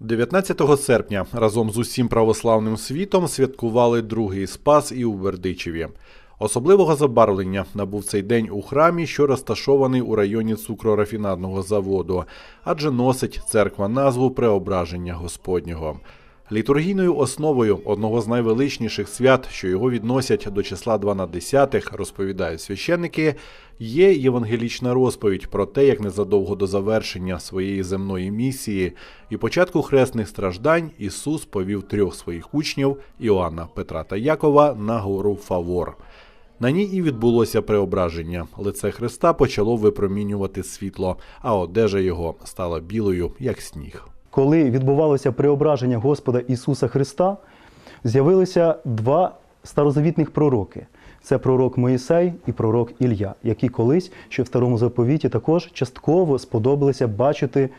19 серпня разом з усім православним світом святкували другий спас і у Бердичеві. Особливого забарвлення набув цей день у храмі, що розташований у районі цукрорафінадного заводу, адже носить церква назву Преображення Господнього. Літургійною основою одного з найвеличніших свят, що його відносять до числа 12, розповідають священники, є євангелічна розповідь про те, як незадовго до завершення своєї земної місії і початку хресних страждань Ісус повів трьох своїх учнів Іоанна, Петра та Якова на гору Фавор. На ній і відбулося преображення. Лице Христа почало випромінювати світло, а одежа його стала білою, як сніг. Коли відбувалося преображення Господа Ісуса Христа, з'явилися два старозавітних пророки. Це пророк Моїсей і пророк Ілля, які колись, ще в старому заповіті, також частково сподобалися бачити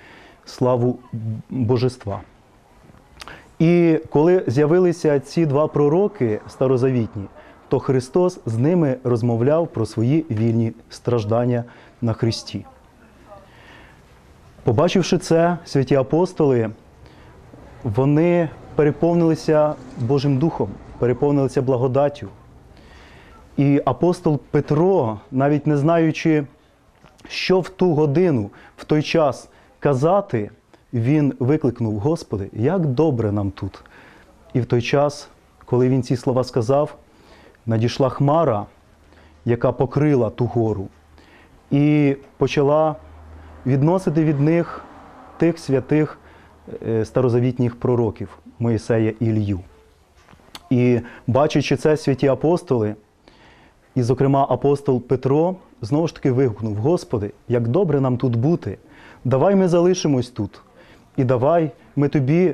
славу Божества. І коли з'явилися ці два пророки старозавітні, то Христос з ними розмовляв про свої вільні страждання на Христі. Побачивши це, святі апостоли, вони переповнилися Божим Духом, переповнилися благодаттю. І апостол Петро, навіть не знаючи, що в ту годину, в той час казати, він викликнув: Господи, як добре нам тут. І в той час, коли він ці слова сказав, надійшла хмара, яка покрила ту гору, і почала відносити від них тих святих е, старозавітніх пророків Моїсея і Ілью. І бачачи це святі апостоли, і, зокрема, апостол Петро знову ж таки вигукнув: Господи, як добре нам тут бути! Давай ми залишимось тут. І давай ми тобі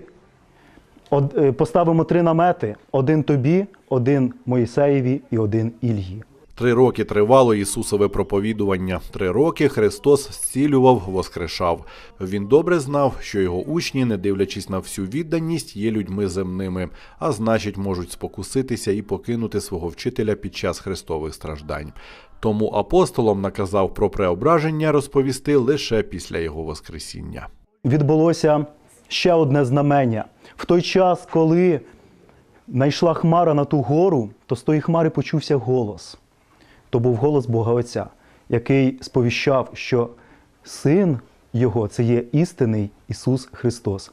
е, поставимо три намети: один тобі, один Моїсеєві і один Ільї. Три роки тривало Ісусове проповідування. Три роки Христос зцілював, воскрешав. Він добре знав, що його учні, не дивлячись на всю відданість, є людьми земними, а значить, можуть спокуситися і покинути свого вчителя під час христових страждань. Тому апостолам наказав про преображення розповісти лише після його воскресіння. відбулося ще одне знамення. В той час, коли найшла хмара на ту гору, то з тої хмари почувся голос. То був голос Бога Отця, який сповіщав, що син його це є істинний Ісус Христос.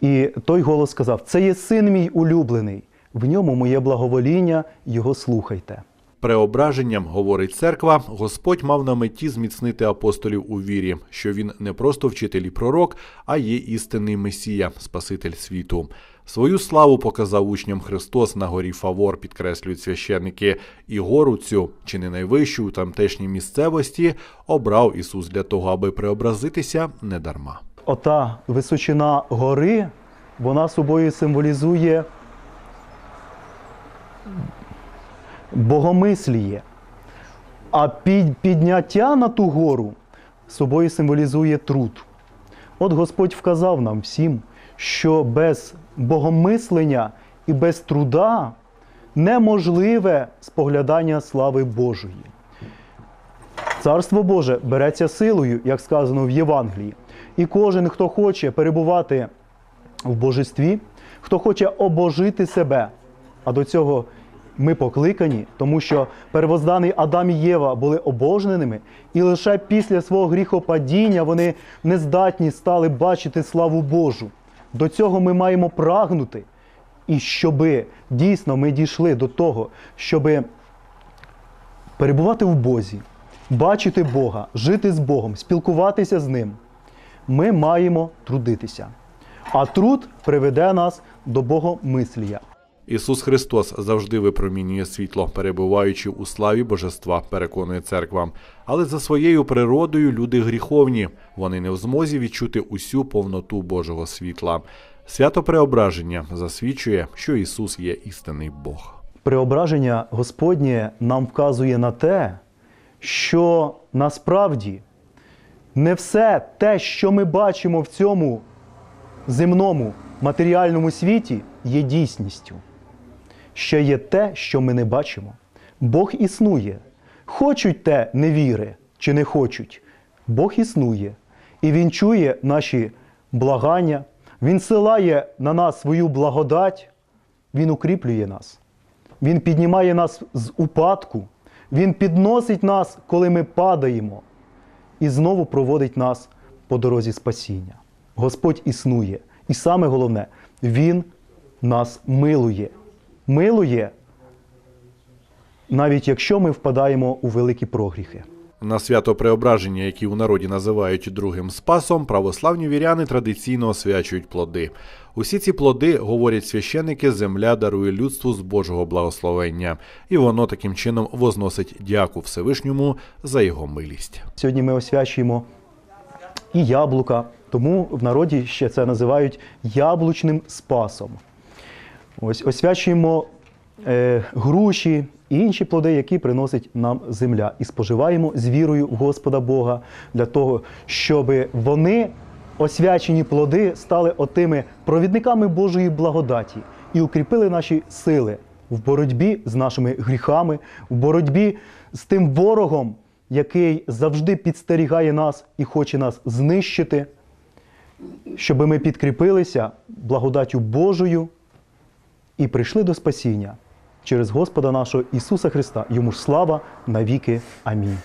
І той голос сказав: Це є син мій улюблений, в ньому моє благовоління, його слухайте. Преображенням, говорить церква, Господь мав на меті зміцнити апостолів у вірі, що він не просто вчитель і пророк, а є істинний Месія, Спаситель світу. Свою славу показав учням Христос на горі Фавор, підкреслюють священники, і гору цю, чи не найвищу у тамтешній місцевості, обрав Ісус для того, аби преобразитися недарма. Ота височина гори, вона собою символізує богомисліє. А під, підняття на ту гору собою символізує труд. От Господь вказав нам всім, що без богомислення і без труда неможливе споглядання слави Божої. Царство Боже береться силою, як сказано в Євангелії. І кожен, хто хоче перебувати в божестві, хто хоче обожити себе, а до цього ми покликані, тому що первозданий Адам і Єва були обожненими, і лише після свого гріхопадіння вони нездатні стали бачити славу Божу. До цього ми маємо прагнути. І щоби дійсно ми дійшли до того, щоби перебувати в Бозі, бачити Бога, жити з Богом, спілкуватися з Ним, ми маємо трудитися. А труд приведе нас до Богомислія. Ісус Христос завжди випромінює світло, перебуваючи у славі Божества, переконує церква. Але за своєю природою люди гріховні. Вони не в змозі відчути усю повноту Божого світла. Свято преображення засвідчує, що Ісус є істинний Бог. Преображення Господнє нам вказує на те, що насправді не все те, що ми бачимо в цьому земному матеріальному світі, є дійсністю. Ще є те, що ми не бачимо. Бог існує. Хочуть те невіри чи не хочуть. Бог існує. І Він чує наші благання, Він силає на нас свою благодать, Він укріплює нас. Він піднімає нас з упадку, Він підносить нас, коли ми падаємо, і знову проводить нас по дорозі спасіння. Господь існує. І саме головне, Він нас милує. Милує, навіть якщо ми впадаємо у великі прогріхи. На свято Преображення, які у народі називають другим спасом, православні віряни традиційно освячують плоди. Усі ці плоди, говорять священики, земля дарує людству з Божого благословення, і воно таким чином возносить дяку Всевишньому за його милість. Сьогодні ми освячуємо і яблука, тому в народі ще це називають яблучним спасом. Ось освячуємо е, груші і інші плоди, які приносить нам земля, і споживаємо з вірою в Господа Бога для того, щоб вони, освячені плоди, стали отими провідниками Божої благодаті і укріпили наші сили в боротьбі з нашими гріхами, в боротьбі з тим ворогом, який завжди підстерігає нас і хоче нас знищити, щоб ми підкріпилися благодаттю Божою і прийшли до спасіння через Господа нашого Ісуса Христа. Йому ж слава навіки. Амінь.